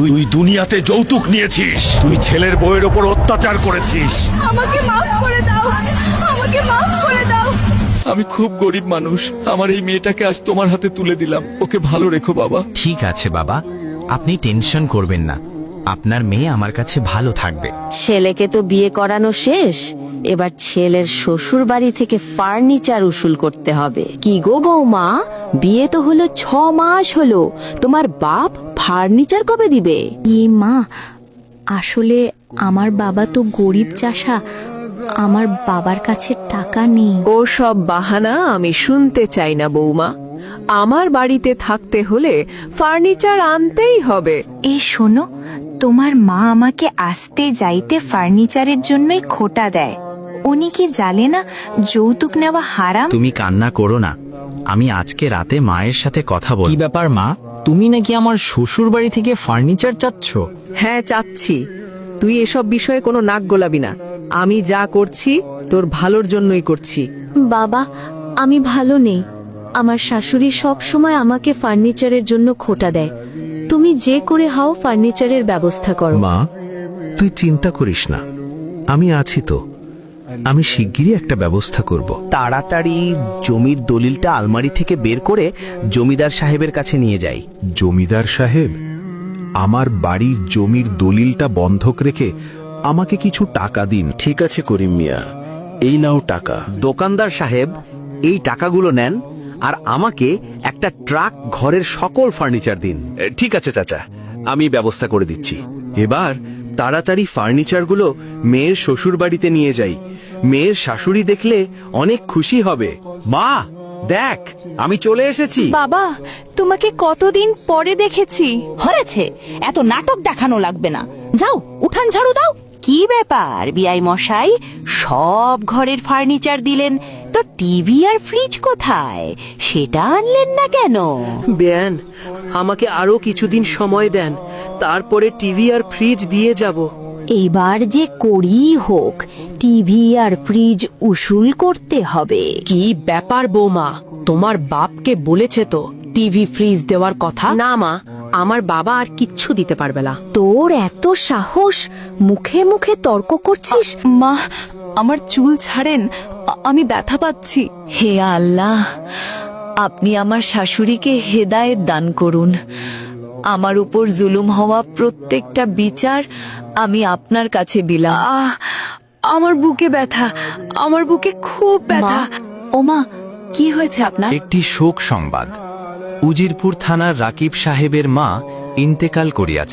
তুই দুনিয়াতে যৌতুক নিয়েছিস। তুই ছেলের বউয়ের ওপর অত্যাচার করেছিস। আমাকে মাফ করে দাও। আমাকে মাফ করে দাও। আমি খুব গরিব মানুষ। আমার এই মেয়েটাকে আজ তোমার হাতে তুলে দিলাম। ওকে ভালো রেখো বাবা। ঠিক আছে বাবা। আপনি টেনশন করবেন না। আপনার মেয়ে আমার কাছে ভালো থাকবে। ছেলেকে তো বিয়ে করানো শেষ। এবার ছেলের শ্বশুর বাড়ি থেকে ফার্নিচার উসুল করতে হবে। কি গো বৌমা? বিয়ে তো হলো ছ মাস হলো। তোমার বাপ ফার্নিচার কবে দিবে? এ মা আসলে আমার বাবা তো গরিব চাষা। আমার বাবার কাছে টাকা নেই। ও সব বাহানা আমি শুনতে চাই না বৌমা। আমার বাড়িতে থাকতে হলে ফার্নিচার আনতেই হবে। এ শোনো তোমার মা আমাকে আসতে যাইতে ফার্নিচারের জন্যই খোটা দেয়। উনি কি জানে না যৌতুক নেওয়া হারাম? তুমি কান্না করো না। আমি আজকে রাতে মায়ের সাথে কথা বল কি ব্যাপার মা? তুমি নাকি আমার শ্বশুর বাড়ি থেকে ফার্নিচার চাচ্ছ? হ্যাঁ চাচ্ছি। তুই এসব বিষয়ে কোনো নাক গোলাবি না। আমি যা করছি তোর ভালোর জন্যই করছি। বাবা আমি ভালো নেই। আমার শাশুড়ি সব সময় আমাকে ফার্নিচারের জন্য খোটা দেয়। তুমি যে করে হাও ফার্নিচারের ব্যবস্থা করো। মা তুই চিন্তা করিস না। আমি আছি তো। আমি শিগগিরই একটা ব্যবস্থা করব। তাড়াতাড়ি জমির দলিলটা আলমারি থেকে বের করে জমিদার সাহেবের কাছে নিয়ে যাই। জমিদার সাহেব আমার বাড়ির জমির দলিলটা বন্ধক রেখে আমাকে কিছু টাকা দিন। ঠিক আছে করিম মিয়া এই নাও টাকা। দোকানদার সাহেব এই টাকাগুলো নেন আর আমাকে একটা ট্রাক ঘরের সকল ফার্নিচার দিন। ঠিক আছে চাচা আমি ব্যবস্থা করে দিচ্ছি। এবার তাড়াতাড়ি ফার্নিচারগুলো মেয়ের শ্বশুর বাড়িতে নিয়ে যাই। মেয়ের শাশুড়ি দেখলে অনেক খুশি হবে। মা দেখ আমি চলে এসেছি। বাবা তোমাকে কতদিন পরে দেখেছি। হয়েছে এত নাটক দেখানো লাগবে না। যাও উঠান ঝাড়ু দাও। কি ব্যাপার বিআই মশাই? সব ঘরের ফার্নিচার দিলেন টিভি আর ফ্রিজ কোথায়? সেটা আনলেন না কেন? বেয়ান আমাকে আরও কিছুদিন সময় দেন তারপরে টিভি আর ফ্রিজ দিয়ে যাব। এইবার যে করি হোক টিভি আর ফ্রিজ উসুল করতে হবে। কি ব্যাপার বৌমা? তোমার বাপকে বলেছে তো টিভি ফ্রিজ দেওয়ার কথা? না মা আমার বাবা আর কিচ্ছু দিতে পারবে না। তোর এত সাহস মুখে মুখে তর্ক করছিস? মা আমার চুল ছাড়েন আমি ব্যথা পাচ্ছি। হে আল্লাহ আপনি আমার শাশুড়িকে হেদায়েত দান করুন। আমার উপর জুলুম হওয়া প্রত্যেকটা বিচার আমি আপনার কাছে দিলাম। আমার বুকে ব্যথা আমার বুকে খুব ব্যথা। ওমা কি হয়েছে আপনার? একটি শোক সংবাদ। উজিরপুর থানার রাকিব সাহেবের মা ইন্তেকাল করিয়াছে